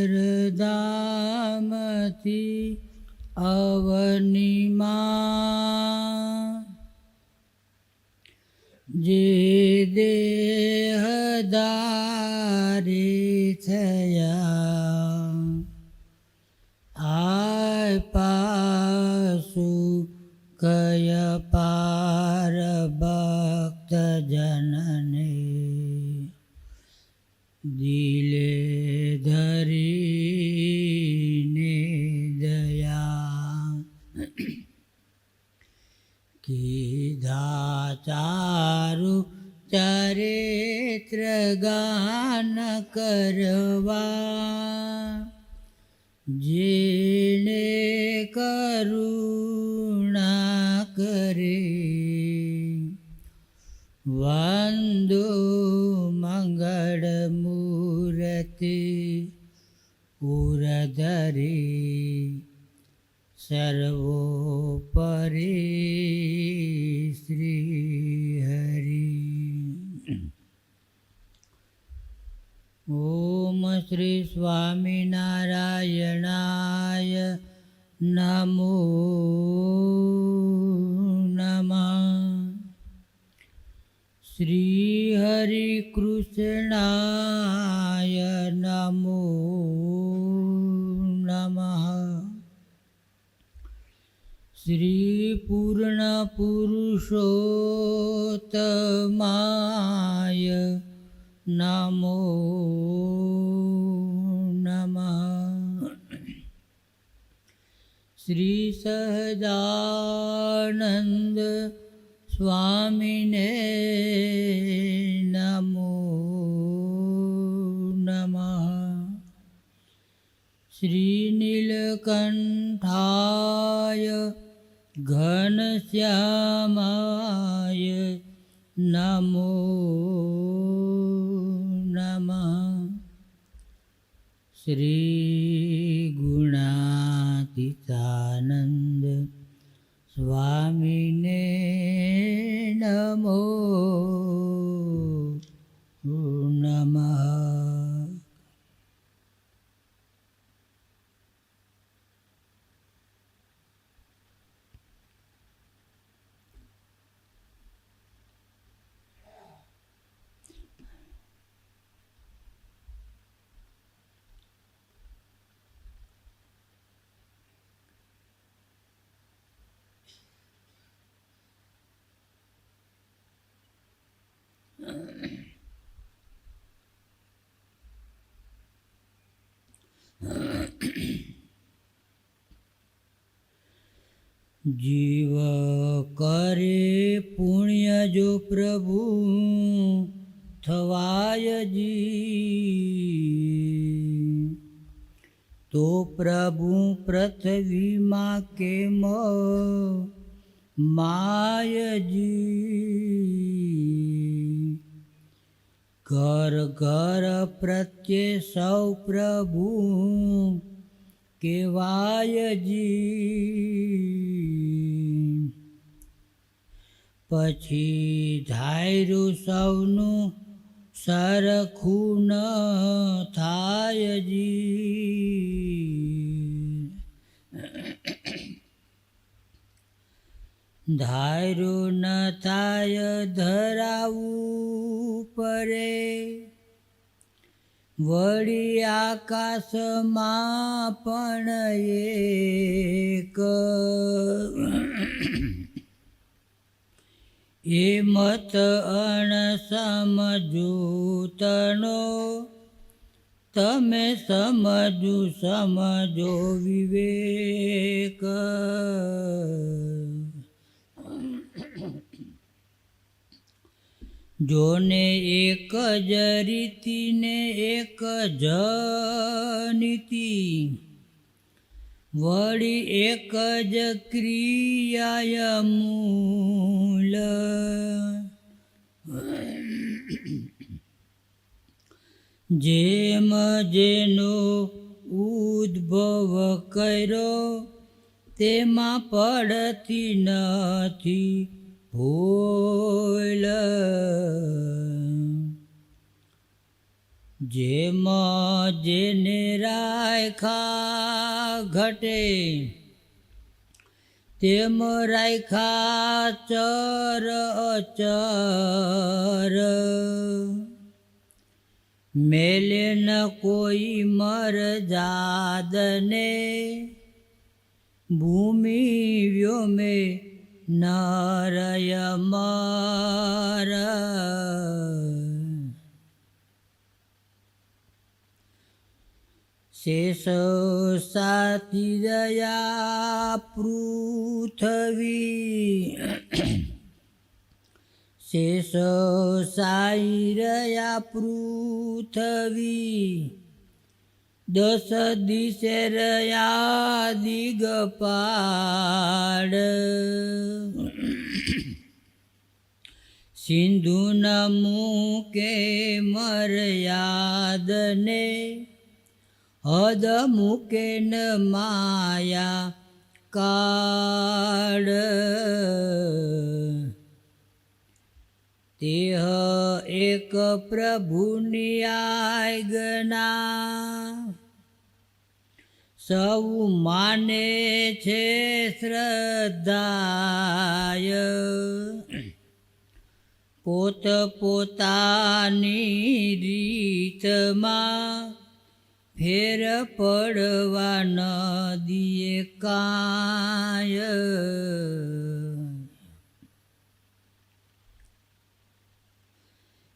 અક્ષરધામથી અવનિમાં. જે દેહદારી થયા ચારુ ચરિત્ર ગાન કરવા. જીણે કરુણા કરે વંદો મંગળ મૂર્તિ ઉરધરી સર્વોપરી શ્રી ઓમ શ્રી સ્વામિનારાયણાય નમો નમ શ્રી હરિ કૃષ્ણાય નમો નમઃ શ્રી પૂર્ણ પુરુષોત્તમાય નમો નમઃ શ્રી સહજાનંદ સ્વામીને નમો નમઃ શ્રી નીલકંઠાય ઘનશ્યામાય નમો નમઃ શ્રી ગુણાતીતાનંદ સ્વામીને નમો જીવ કરે પુણ્ય જો પ્રભુ થવાય જી. તો પ્રભુ પૃથ્વીમાં કેમ માયજી ઘર ઘર પ્રત્યે સૌ પ્રભુ કેવાયજી પછી ધાયરું સૌનું સરખું ન થાયજી. ધાયરું ન થાય ધરાવું પડે. વળી આકાશમાં પણ એક. એ મત અણ સમજૂતનો તમે સમજુ સમજો વિવેક. જોને એક જ રીતિને એક જ વળી એક જ ક્રિયાય મૂલ. જેમ જેનો ઉદ્ભવ કર્યો, તેમાં પડતી નથી. ભૂલ જેમ જેને રાયખા ઘટે, તેમ રાયખા ચર અચર. મેલે ન કોઈ મર જાદને, ભૂમિ વ્યોમે નરય મર શેષ સાતી દયા પૃથ્વી શેષ સાઈ રહ્યા પૃથ્વી દસ દિશે રહ્યા દિગપાડ સિંધુ ન મૂકે મર્યાદને, હદ મૂકે ન માયા કાળ. તેહ એક પ્રભુની આજ્ઞા સૌ માને છે શ્રદ્ધાય. પોત પોતાની રીતમાં ફેર પડવા ન દિયે કાય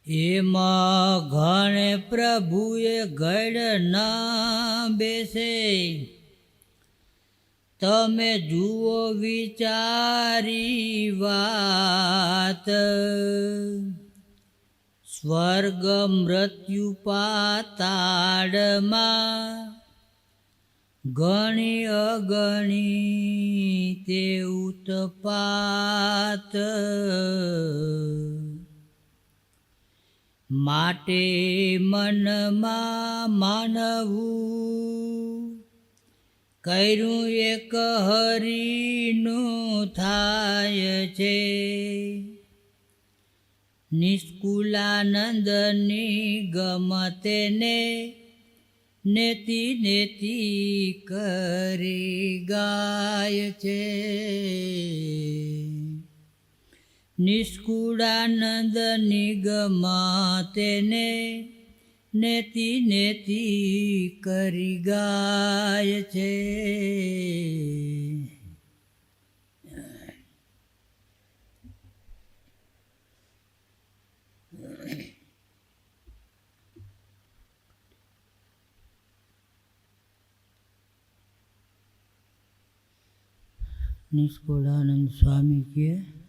એમાં ઘણે પ્રભુએ ગઢ ના બેસે. તમે જુઓ વિચારી વાત. સ્વર્ગ મૃત્યુ પાતાળમાં ગણી અગણી તે ઉતપાત માટે મનમાં માનવું. કર્યું એક હરીનું થાય છે. નિષ્કુલાનંદની ગમતેને નેતિ નેતિ કરી ગાય છે. નિષ્કુળાનંદ નિગમ તેને નેતિ નેતિ કરી ગાય છે. નિષ્કુળાનંદ સ્વામી કે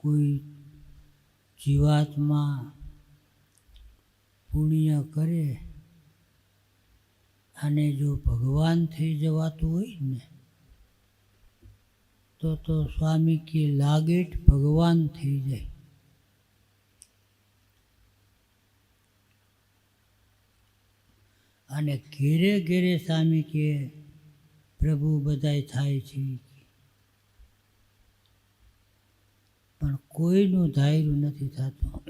કોઈ જીવાત્મા પુણ્ય કરે અને જો ભગવાન થઈ જવાતું હોય ને, તો તો સ્વામી કે લાગેટ ભગવાન થઈ જાય. અને ઘેરે ઘેરે સ્વામી કે પ્રભુ બધાય થાય છે. પણ કોઈનું ધાયરું નથી થતું.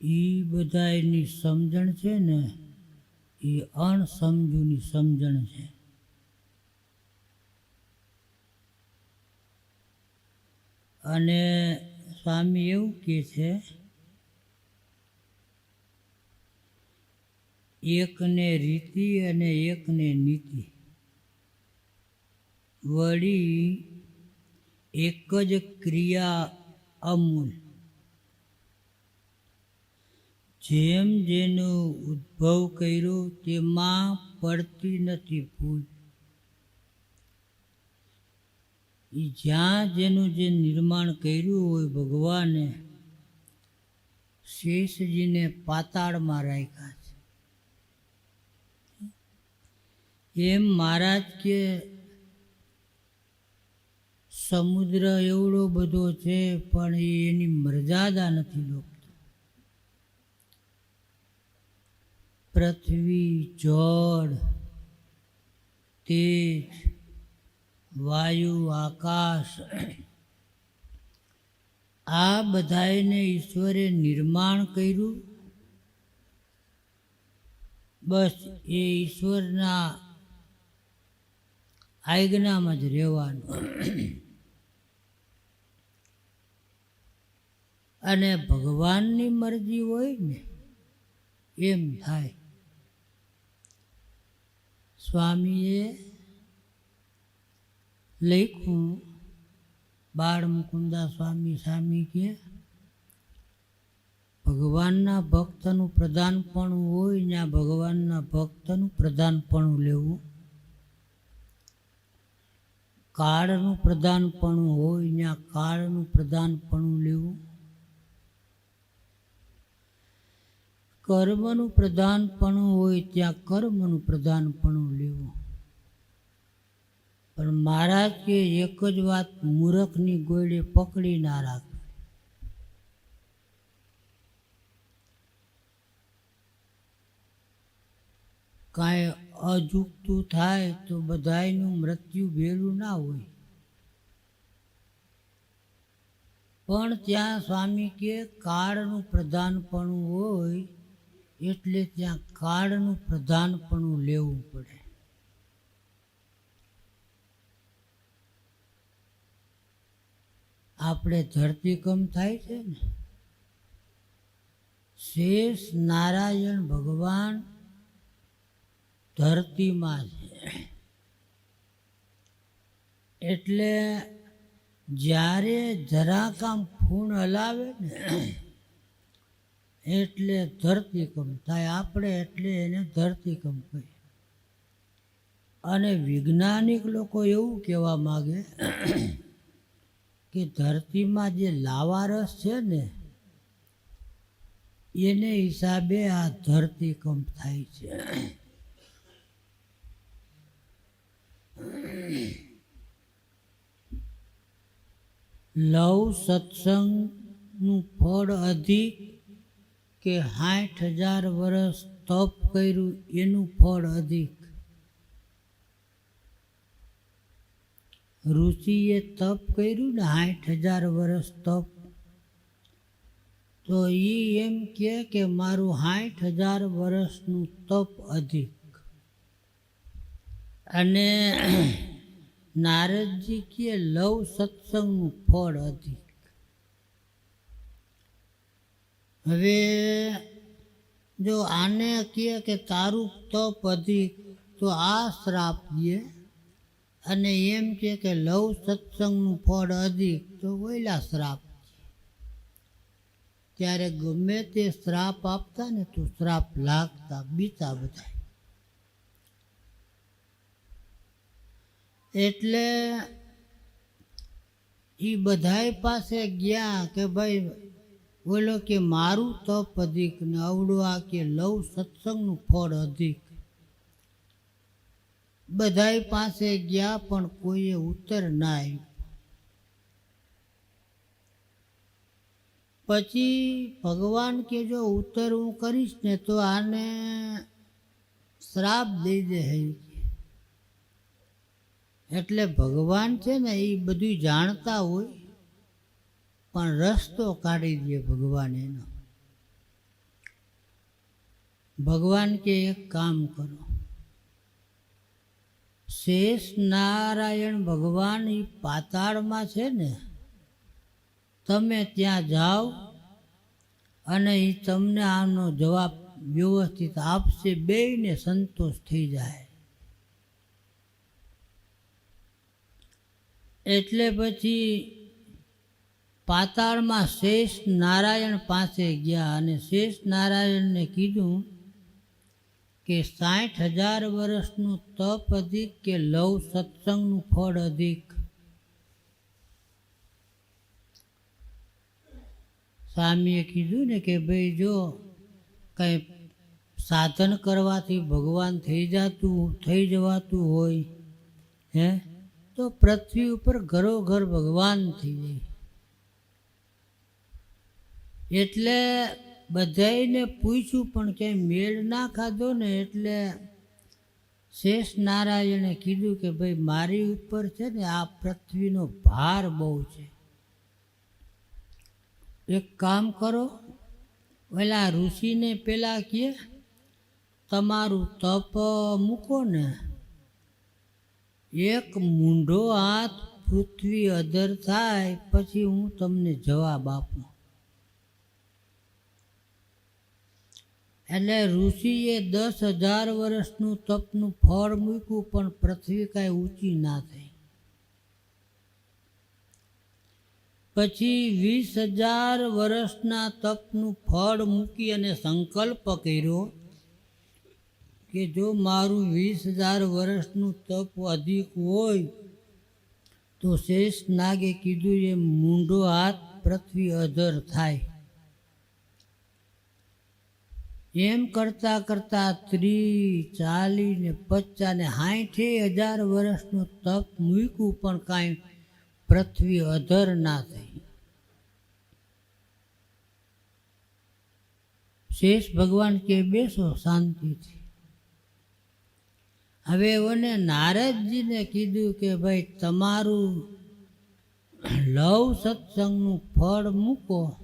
એ બધા એની સમજણ છે ને એ અણસમજુની સમજણ છે. અને સ્વામી એવું કહે છે, એકને રીતિ અને એકને નીતિ. વળી એક જ ક્રિયા અમૂલ. જેમ જેનો ઉદ્ભવ કર્યો તેમાં પડતી નથી ભૂલ. એ જ્યાં જેનું જે નિર્માણ કર્યું હોય ભગવાને, શેષજીને પાતાળમાં રાખ્યા છે. એમ મહારાજ કે સમુદ્ર એવડો બધો છે, પણ એની મર્યાદા નથી લોકતી પૃથ્વી, જળ, તેજ, વાયુ, આકાશ, આ બધાને ઈશ્વરે નિર્માણ કર્યું. બસ એ ઈશ્વરના આજ્ઞામાં જ રહેવાનું. અને ભગવાનની મરજી હોય ને, એમ થાય. સ્વામીએ લખ્યું, બાળ મુકુંદા સ્વામી સ્વામી કે, ભગવાનના ભક્તનું પ્રધાનપણું હોય ત્યાં ભગવાનના ભક્તનું પ્રધાનપણું લેવું. કાળનું પ્રધાનપણું હોય ત્યાં કાળનું પ્રધાનપણું લેવું. કર્મનું પ્રધાનપણું હોય ત્યાં કર્મનું પ્રધાનપણું લેવું. પણ મહારાજ કે એક જ વાત મૂરખની ગોળે પકડી ના રાખ. કાંઈ અજુકતું થાય તો બધાયનું મૃત્યુ ભેળું ના હોય. પણ ત્યાં સ્વામી કે કાળનું પ્રધાનપણું હોય એટલે ત્યાં કાળનું પ્રધાનપણું લેવું પડે. આપણે ધરતીકમ થાય છે ને? શેષ નારાયણ ભગવાન ધરતીમાં છે. એટલે જ્યારે જરા કામ ફૂણ હલાવે ને એટલે ધરતીકંપ થાય. આપણે એટલે એને ધરતીકંપ કહીએ. અને વૈજ્ઞાનિક લોકો એવું કહેવા માગે કે ધરતીમાં જે લાવારસ છે ને, એને હિસાબે આ ધરતીકંપ થાય છે. લવ સત્સંગનું ફળ અધિક કે સાઠ હજાર વર્ષ તપ કર્યું, એનું ફળ અધિક. ઋષિએ તપ કર્યું ને સાઠ હજાર વર્ષ તપ. તો એ એમ કહે કે મારું સાઠ હજાર વર્ષનું તપ અધિક. અને નારદજી કે, લવ સત્સંગનું ફળ અધિક. હવે જો આને કહે કે તારું તપ અધિક તો આ શ્રાપ દે. અને એમ કે કે લવ સત્સંગનું ફળ અધિક, તો વહેલા શ્રાપ ત્યારે ગમે તે શ્રાપ આપતા ને તો શ્રાપ લાગતા બીતા બધા એટલે એ બધાય પાસે ગયા કે ભાઈ બોલો કે મારું તપ અધિક ને અવડવા કે લવ સત્સંગનું ફળ અધિક. બધાય પાસે ગયા પણ કોઈએ ઉત્તર ના આવ્યું પછી ભગવાન કે જો ઉત્તર હું કરીશ ને તો આને શ્રાપ દઈ દે એટલે ભગવાન છે ને એ બધું જાણતા હોય. પણ રસ્તો કાઢી દે ભગવાન એનો. ભગવાન કે એક કામ કરો. શેષ નારાયણ ભગવાન એ પાતાળમાં છે ને, તમે ત્યાં જાઓ અને એ તમને આનો જવાબ વ્યવસ્થિત આપશે, બેયને સંતોષ થઈ જાય. એટલે પછી પાતાળમાં શેષ નારાયણ પાસે ગયા અને શેષ નારાયણને કીધું કે સાઠ હજાર વર્ષનું તપ અધિક કે લવ સત્સંગનું ફળ અધિક? સ્વામીએ કીધું ને કે ભાઈ જો કંઈ સાધન કરવાથી ભગવાન થઈ જતું, થઈ જવાતું હોય, હે, તો પૃથ્વી ઉપર ઘરોઘર ભગવાન થઈ જાય. એટલે બધાને પૂછ્યું, પણ ક્યાંય મેળ ના ખાધો ને? એટલે શેષ નારાયણે કીધું કે, ભાઈ, મારી ઉપર છે ને આ પૃથ્વીનો ભાર બહુ છે. એક કામ કરો પેલા ઋષિને પેલા કહે, તમારું તપ મૂકો ને. એક મૂંઢો હાથ પૃથ્વી અધર થાય, પછી હું તમને જવાબ આપું. એટલે ઋષિએ દસ હજાર વર્ષનું તપનું ફળ મૂક્યું, પણ પૃથ્વી કાંઈ ઊંચી ના થઈ. પછી વીસ હજાર વર્ષના તપનું ફળ મૂકી અને સંકલ્પ કર્યો કે જો મારું વીસ હજાર વર્ષનું તપ અધિક હોય, તો શેષ નાગે કીધું, એ મૂંઢો હાથ પૃથ્વી અધર થાય. એમ કરતા કરતા ત્રીસ ચાલીસ ને પચાસ ને સાઠે હજાર વર્ષનું તપ મૂક્યું પણ કાંઈ પૃથ્વી અધર ના થઈ. શેષ ભગવાન કે બેસો શાંતિથી. હવે ઓને નારદજીને કીધું કે ભાઈ તમારું લવ સત્સંગનું ફળ મૂકો.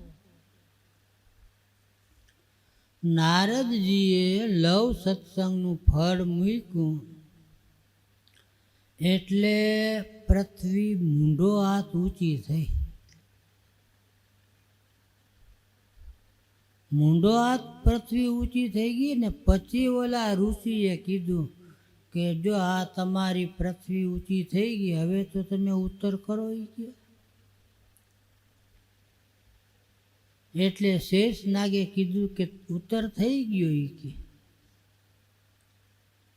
નારદજીએ લવ સત્સંગનું ફળ મૂક્યું. એટલે પૃથ્વી મૂંઢો હાથ ઊંચી થઈ. મૂંઢો હાથ પૃથ્વી ઊંચી થઈ ગઈ ને પછી ઓલા ઋષિએ કીધું કે જો આ તમારી પૃથ્વી ઊંચી થઈ ગઈ, હવે તો તમે ઉત્તર કરો એ કે એટલે શેષ નાગે કીધું કે ઉત્તર થઈ ગયો ઈ કે.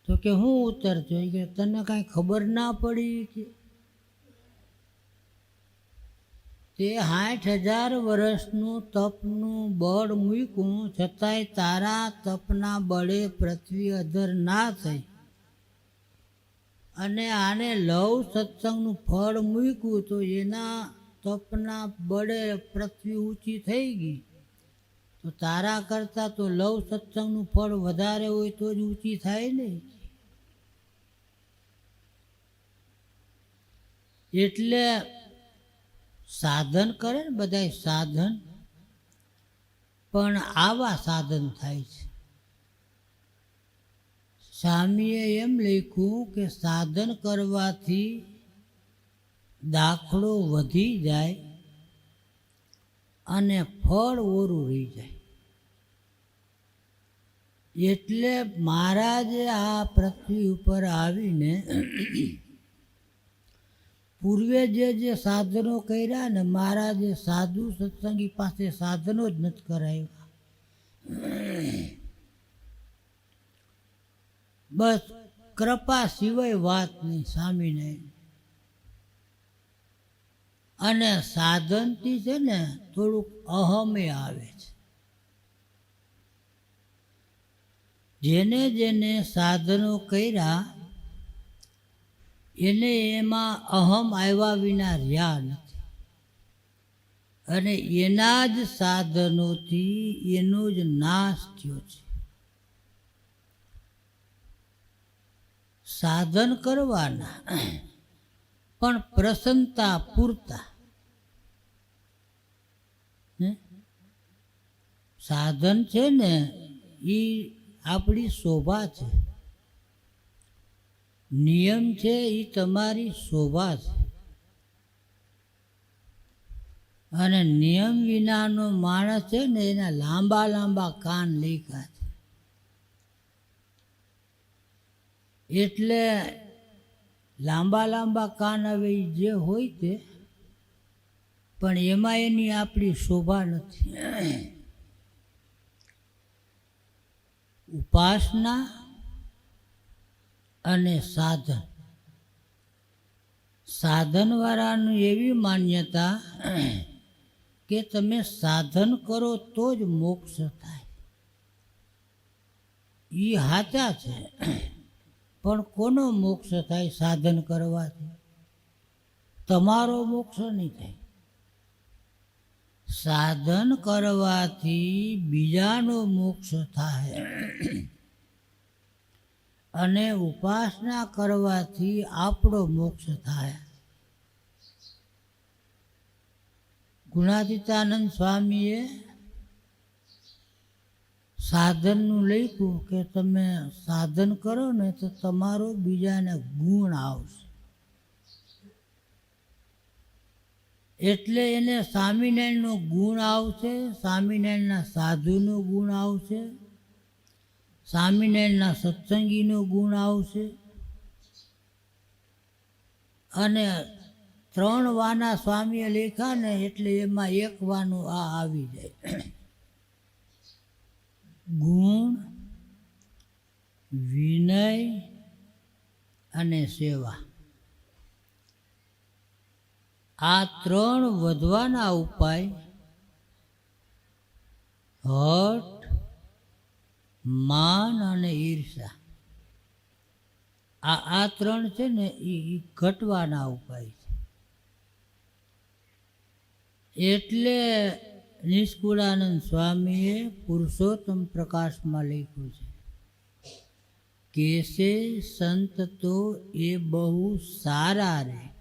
તો કે હું ઉત્તર થયો ઈ કે તને કાંઈ ખબર ના પડી કે. તે સાઠ હજાર વર્ષનું તપનું બળ મૂક્યું, છતાંય તારા તપના બળે પૃથ્વી અધર ના થઈ. અને આને લવ સત્સંગનું ફળ મૂક્યું તો એના તપના બળે પૃથ્વી ઊંચી થઈ ગઈ. તો તારા કરતાં તો લવ સત્સંગનું ફળ વધારે હોય તો જ ઊંચી થાય ને? એટલે સાધન કરે ને બધા સાધન? પણ આવા સાધન થાય છે. સ્વામીએ એમ લખ્યું કે સાધન કરવાથી દાખલો વધી જાય અને ફળ ઓરું રહી જાય. એટલે મહારાજે આ પૃથ્વી ઉપર આવીને પૂર્વે જે જે સાધનો કર્યા ને મહારાજે સાધુ સત્સંગી પાસે સાધનો જ નથી કરાવ્યા. બસ કૃપા સિવાય વાત નહીં સ્વામિનારાયણ અને સાધનથી છે ને થોડુંક અહમે આવે છે. જેને જેને સાધનો કર્યા, એને એમાં અહમ આવ્યા વિના રહ્યા નથી. અને એના જ સાધનોથી એનો જ નાશ થયો છે. સાધન કરવાના, પણ પ્રસન્નતા પૂરતા હે? સાધન છે ને એ આપણી શોભા છે. નિયમ છે એ તમારી શોભા છે. અને નિયમ વિનાનો માણસ છે ને, એના લાંબા લાંબા કાન લેખા છે. એટલે લાંબા લાંબા કાન હવે જે હોય તે, પણ એમાં એની આપણી શોભા નથી. ઉપાસના અને સાધન. સાધનવાળાનું એવી માન્યતા કે તમે સાધન કરો તો જ મોક્ષ થાય. એ હાચા છે. પણ કોનો મોક્ષ થાય સાધન કરવાથી? તમારો મોક્ષ નહીં થાય. સાધન કરવાથી બીજાનો મોક્ષ થાય. અને ઉપાસના કરવાથી આપણો મોક્ષ થાય. ગુણાતીતાનંદ સ્વામીએ સાધનનું લખ્યું કે તમે સાધન કરો ને તો તમારો બીજાને ગુણ આવશે. એટલે એને સ્વામિનારાયણનો ગુણ આવશે, સ્વામિનારાયણના સાધુનો ગુણ આવશે, સ્વામિનારાયણના સત્સંગીનો ગુણ આવશે. અને ત્રણ વાના સ્વામીએ લેખા ને એટલે એમાં એક વાનું આ આવી જાય. ગુણ, વિનય અને સેવા. આ ત્રણ વધવાના ઉપાય હઠ, માન અને ઈર્ષા. આ આ ત્રણ છે ને એ ઘટવાના ઉપાય છે. એટલે નિષ્કુળાનંદ સ્વામીએ પુરુષોત્તમ પ્રકાશમાં લખ્યું છે કેસે સંત તો એ બહુ સારા રે.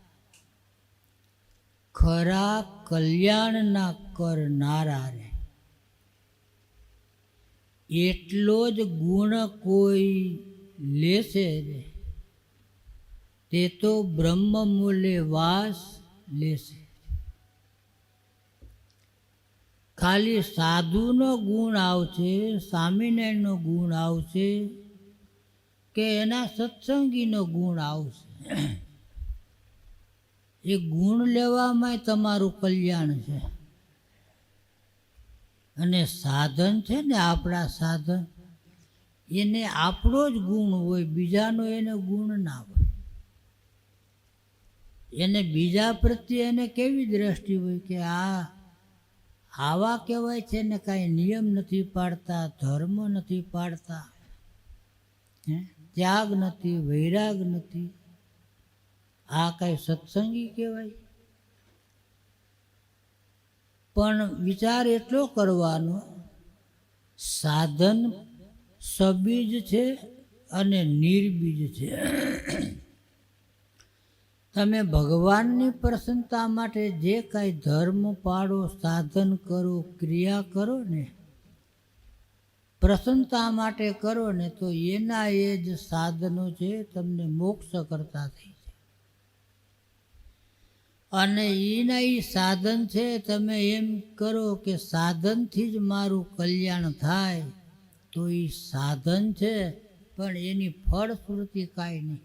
ખરા કલ્યાણના કરનારા રે. એટલો જ ગુણ કોઈ લેશે તે તો બ્રહ્મ મૂલ્ય વાસ લેશે. ખાલી સાધુનો ગુણ આવશે, સ્વામિનારાયણનો ગુણ આવશે કે એના સત્સંગીનો ગુણ આવશે? એ ગુણ લેવામાં તમારું કલ્યાણ છે. અને સાધન છે ને આપણા સાધન, એને આપણો જ ગુણ હોય, બીજાનો એને ગુણ ના હોય. એને બીજા પ્રત્યે એને કેવી દ્રષ્ટિ હોય કે આ, આવા કહેવાય છે ને કાંઈ નિયમ નથી પાડતા, ધર્મ નથી પાડતા? ત્યાગ નથી, વૈરાગ નથી. આ કાંઈ સત્સંગી કહેવાય? પણ વિચાર એટલો કરવાનો, સાધન સબીજ છે અને નિર્બીજ છે. તમે ભગવાનની પ્રસન્નતા માટે જે કાંઈ ધર્મ પાડો, સાધન કરો, ક્રિયા કરો ને, પ્રસન્નતા માટે કરો ને, તો એના એ જ સાધનો છે તમને મોક્ષ કરતા થઈ અને એના એ સાધન છે, તમે એમ કરો કે સાધનથી જ મારું કલ્યાણ થાય. તો એ સાધન છે, પણ એની ફળશ્રુતિ કાંઈ નહીં.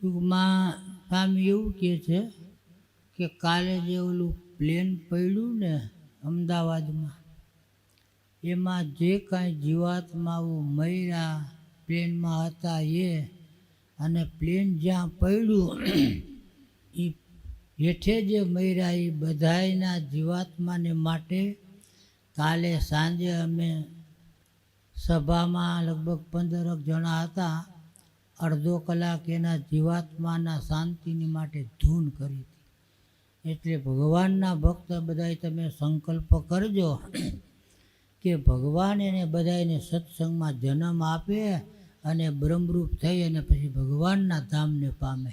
ટૂંકમાં સ્વામી એવું કહે છે કે કાલે જે ઓલું પ્લેન પડ્યું ને અમદાવાદમાં, એમાં જે કાંઈ જીવાત્માઓ મર્યા પ્લેનમાં હતા એ, અને પ્લેન જ્યાં પડ્યું હેઠે જે મર્યા એ બધાયના જીવાત્માને માટે કાલે સાંજે અમે સભામાં લગભગ પંદરક જણા હતા. અડધો કલાક એના જીવાત્માના શાંતિની માટે ધૂન કરી હતી. એટલે ભગવાનના ભક્ત બધાય તમે સંકલ્પ કરજો કે ભગવાન એને બધાને સત્સંગમાં જન્મ આપે અને બ્રહ્મરૂપ થઈ અને પછી ભગવાનના ધામને પામે.